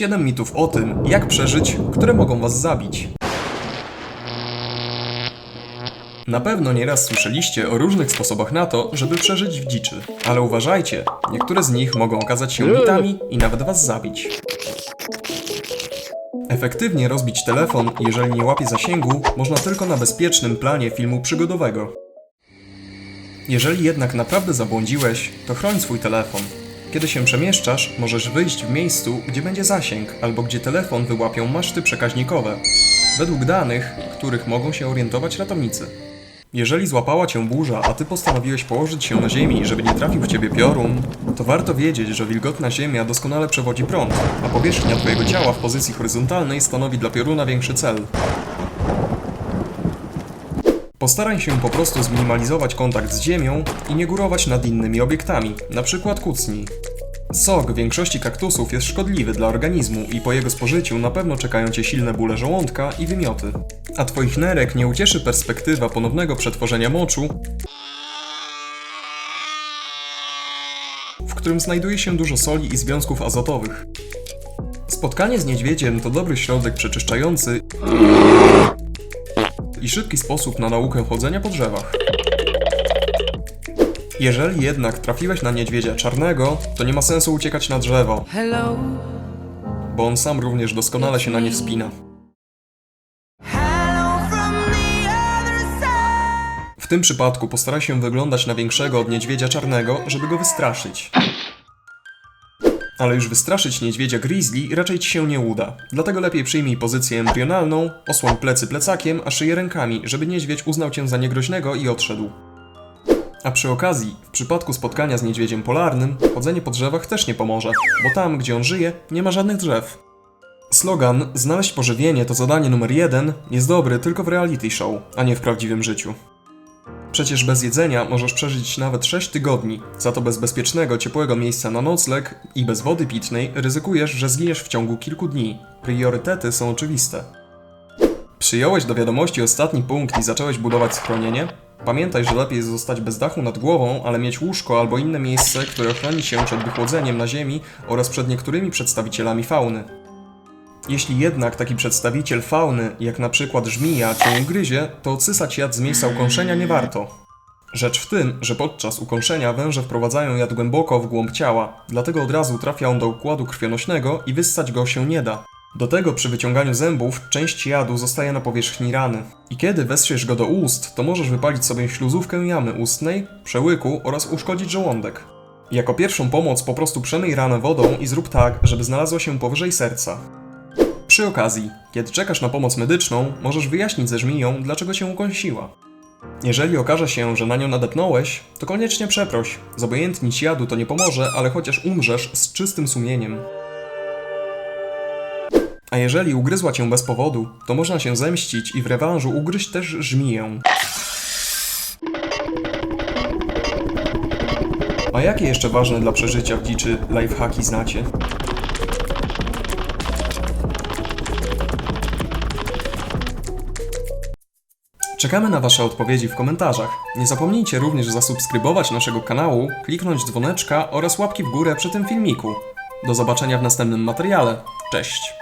7 mitów o tym, jak przeżyć, które mogą was zabić. Na pewno nieraz słyszeliście o różnych sposobach na to, żeby przeżyć w dziczy. Ale uważajcie, niektóre z nich mogą okazać się mitami i nawet was zabić. Efektywnie rozbić telefon, jeżeli nie łapie zasięgu, można tylko na bezpiecznym planie filmu przygodowego. Jeżeli jednak naprawdę zabłądziłeś, to chroń swój telefon. Kiedy się przemieszczasz, możesz wyjść w miejscu, gdzie będzie zasięg, albo gdzie telefon wyłapią maszty przekaźnikowe, według danych, których mogą się orientować ratownicy. Jeżeli złapała cię burza, a ty postanowiłeś położyć się na ziemi, żeby nie trafił w ciebie piorun, to warto wiedzieć, że wilgotna ziemia doskonale przewodzi prąd, a powierzchnia twojego ciała w pozycji horyzontalnej stanowi dla pioruna większy cel. Postaraj się po prostu zminimalizować kontakt z ziemią i nie górować nad innymi obiektami, np. kucnij. Sok większości kaktusów jest szkodliwy dla organizmu i po jego spożyciu na pewno czekają cię silne bóle żołądka i wymioty. A twoich nerek nie ucieszy perspektywa ponownego przetworzenia moczu, w którym znajduje się dużo soli i związków azotowych. Spotkanie z niedźwiedziem to dobry środek przeczyszczający i szybki sposób na naukę chodzenia po drzewach. Jeżeli jednak trafiłeś na niedźwiedzia czarnego, to nie ma sensu uciekać na drzewo, Hello, bo on sam również doskonale się na nie wspina. W tym przypadku postaraj się wyglądać na większego od niedźwiedzia czarnego, żeby go wystraszyć. Ale już wystraszyć niedźwiedzia grizzly raczej ci się nie uda. Dlatego lepiej przyjmij pozycję embrionalną, osłoń plecy plecakiem, a szyję rękami, żeby niedźwiedź uznał cię za niegroźnego i odszedł. A przy okazji, w przypadku spotkania z niedźwiedziem polarnym, chodzenie po drzewach też nie pomoże, bo tam, gdzie on żyje, nie ma żadnych drzew. Slogan Znaleźć pożywienie to zadanie numer jeden jest dobry tylko w reality show, a nie w prawdziwym życiu. Przecież bez jedzenia możesz przeżyć nawet 6 tygodni, za to bez bezpiecznego, ciepłego miejsca na nocleg i bez wody pitnej ryzykujesz, że zginiesz w ciągu kilku dni. Priorytety są oczywiste. Przyjąłeś do wiadomości ostatni punkt i zacząłeś budować schronienie? Pamiętaj, że lepiej zostać bez dachu nad głową, ale mieć łóżko albo inne miejsce, które ochroni cię przed wychłodzeniem na ziemi oraz przed niektórymi przedstawicielami fauny. Jeśli jednak taki przedstawiciel fauny, jak na przykład żmija, cię ugryzie, to odsysać jad z miejsca ukąszenia nie warto. Rzecz w tym, że podczas ukąszenia węże wprowadzają jad głęboko w głąb ciała, dlatego od razu trafia on do układu krwionośnego i wyssać go się nie da. Do tego przy wyciąganiu zębów część jadu zostaje na powierzchni rany. I kiedy westrzesz go do ust, to możesz wypalić sobie śluzówkę jamy ustnej, przełyku oraz uszkodzić żołądek. Jako pierwszą pomoc po prostu przemyj ranę wodą i zrób tak, żeby znalazła się powyżej serca. Przy okazji, kiedy czekasz na pomoc medyczną, możesz wyjaśnić ze żmiją, dlaczego cię ukąsiła. Jeżeli okaże się, że na nią nadepnąłeś, to koniecznie przeproś. Zobojętnić jadu to nie pomoże, ale chociaż umrzesz z czystym sumieniem. A jeżeli ugryzła cię bez powodu, to można się zemścić i w rewanżu ugryźć też żmiję. A jakie jeszcze ważne dla przeżycia w dziczy lifehacki znacie? Czekamy na Wasze odpowiedzi w komentarzach. Nie zapomnijcie również zasubskrybować naszego kanału, kliknąć dzwoneczka oraz łapki w górę przy tym filmiku. Do zobaczenia w następnym materiale. Cześć!